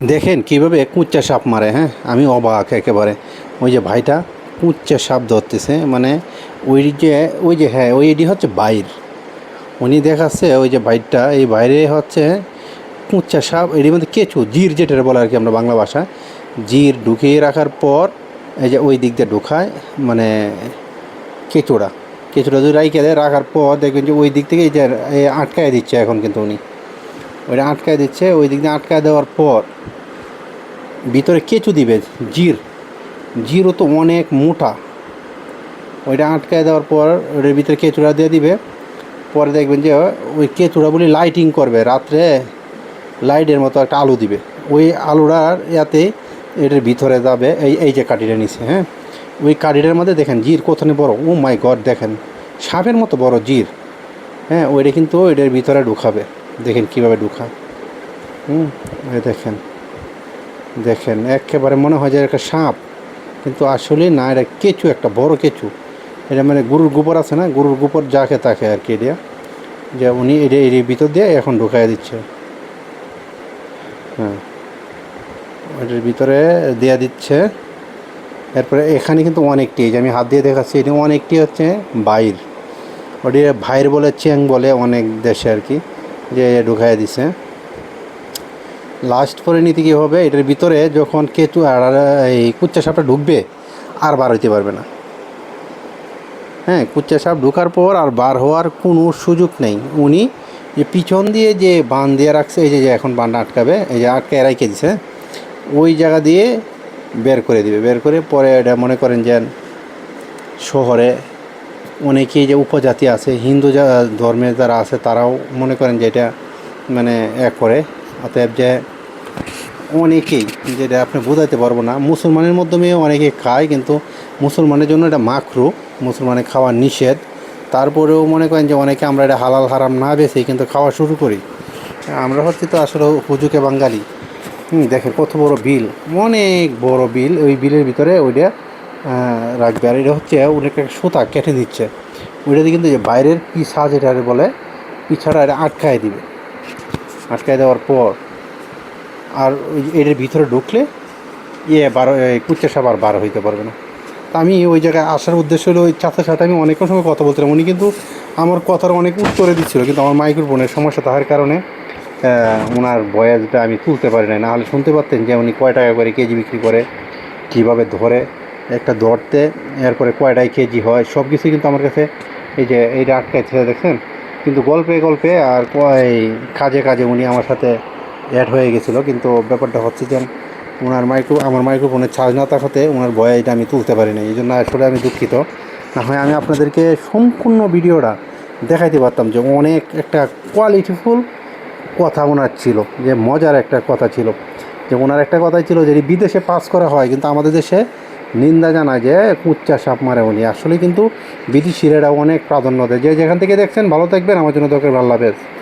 দেখেন কীভাবে কুচ্চা সাপ মারে হ্যাঁ? আমি অবাক একেবারে। ওই যে ভাইটা কুচ্চা সাপ ধরতেছে মানে ওই যে ওই যে হ্যাঁ ওই এটি হচ্ছে বাইর। উনি দেখাচ্ছে ওই যে বাইরটা, এই বাইরে হচ্ছে কুচ্চা সাপ এটির মধ্যে কেঁচু, জির যেটা বলে আর কি আমরা বাংলা ভাষা জির ঢুকিয়ে রাখার পর এই যে ওই দিক দিয়ে ঢুকায় মানে কেঁচুড়া কেঁচুড়া যদি রাইকে দেয়, রাখার পর দেখবেন যে ওই দিক থেকে এই যে আটকায় দিচ্ছে এখন কিন্তু উনি। ওইটা আটকায় দিচ্ছে, ওই দিক দিয়ে আটকায় দেওয়ার পর ভিতরে কেঁচু দিবে, জির। জিরও তো অনেক মোটা। ওইটা আটকায় দেওয়ার পর ওটার ভিতরে কেঁচুড়া দিয়ে দিবে। পরে দেখবেন যে ওই কেঁচুড়া বলি লাইটিং করবে। রাত্রে লাইটের মতো একটা আলো দিবে। ওই আলোটার ইয়াতে এটার ভিতরে যাবে। এই এই যে কাঠিটা নিচে হ্যাঁ? ওই কাঠিটার মধ্যে দেখেন জির কোথানে বড়? ও মাই গড দেখেন। সাপের মতো বড় জির। হ্যাঁ ওইটা কিন্তু ওইটার ভিতরে ঢুকাবে। দেখেন কীভাবে ঢুকায়। হুম দেখেন। দেখেন, একেবারে মনে হয় যে একটা সাপ। কিন্তু আসলে না, এটা কেঁচু, একটা বড় কেঁচু। এটা মানে গরুর গোবর আছে না? গরুর গোবর যাকে তাকে আর কি এটা। যে উনি এটা, এর ভিতর দিয়ে এখন ঢুকাই দিচ্ছে। হ্যাঁ। এটার ভিতরে দেয়া দিচ্ছে। এরপরে এখানে কিন্তু অনেকটি যে আমি হাত দিয়ে দেখাচ্ছি, এটা অনেকটি হচ্ছে বাইর। ওটি ভাইর বলে, চেং বলে অনেক দেশে আর কি, যে ঢুকাই দিছে। লাস্ট পরে নিতে কী হবে? এটার ভিতরে যখন কেঁচু আর এই কুচ্চা সাপটা ঢুকবে, আর বার হইতে পারবে না। হ্যাঁ কুচ্চা সাপ ঢোকার পর আর বার হওয়ার কোনো সুযোগ নেই। উনি যে পিছন দিয়ে যে বান দিয়ে রাখছে, এই যে এখন বানটা আটকাবে, এই যে আটকে রাইকে দিছে, ওই জায়গা দিয়ে বের করে দিবে। বের করে পরে এটা মনে করেন যে শহরে অনেকেই যে উপজাতি আছে, হিন্দু ধর্মের যারা আছে, তারাও মনে করেন যে এটা মানে এক করে। অতএব যে অনেকেই যেটা আপনি বোঝাতে পারব না, মুসলমানের মাধ্যমে অনেকে খায়, কিন্তু মুসলমানের জন্য এটা মাখরু মুসলমানের খাওয়া নিষেধ। তারপরেও মনে করেন যে অনেকে আমরা এটা হালাল হারাম না বেশি কিন্তু খাওয়া শুরু করি। আমরা হচ্ছে তো আসলে হুজুকে বাঙালি। হুম, দেখেন কত বড় বিল, অনেক বড় বিল। ওই বিলের ভিতরে ওইটা রাখবে। আর এটা হচ্ছে একটা সুতা কেটে দিচ্ছে। ওইটাতে কিন্তু যে বাইরের পিছা যেটা বলে, পিছাটা এটা আটকায় দিবে। আটকায় দেওয়ার পর আর ওই যে এটার ভিতরে ঢুকলে ইয়ে বারো কুচ্চা সাপ আর বার হইতে পারবে না। তা আমি ওই জায়গায় আসার উদ্দেশ্য হলো ওই চাচার সাথে আমি অনেকের সময় কথা বলছিলাম। উনি কিন্তু আমার কথার অনেক উত্তরে দিচ্ছিল, কিন্তু আমার মাইক্রোফোনের সমস্যা তাহার কারণে ওনার বয়াসটা আমি তুলতে পারি না নাহলে শুনতে পারতেন যে উনি কয় টাকা করে কেজি বিক্রি করে, কীভাবে ধরে, একটা ধরতে এরপরে কয়টায় কেজি হয় সব কিছুই কিন্তু আমার কাছে এই যে এইটা আটকায় ছেড়ে দেখছেন? কিন্তু গল্পে গল্পে আর ক- এই কাজে কাজে উনি আমার সাথে অ্যাড হয়ে গেছিল। কিন্তু ব্যাপারটা হচ্ছে যে ওনার মাইক্রো, আমার মাইক্রোফোনের চার্জ না থাকাতে ওনার বয়াইটা আমি তুলতে পারি না এই জন্য আসলে আমি দুঃখিত। না হয় আমি আপনাদেরকে সম্পূর্ণ ভিডিওটা দেখাইতে পারতাম যে অনেক একটা কোয়ালিটিফুল কথা ওনার ছিল, যে মজার একটা কথা ছিল। যে ওনার একটা কথাই ছিল যে বিদেশে পাস করা হয়, কিন্তু আমাদের দেশে নিন্দা জানায় যে, কুচ্চা সাপ মারে উনি। আসলে কিন্তু বিদেশিরা অনেক প্রাধান্য দেয়। যে যেখান থেকে দেখছেন, ভালো থাকবেন। আমার জন্য দরকার ভালো লাগবে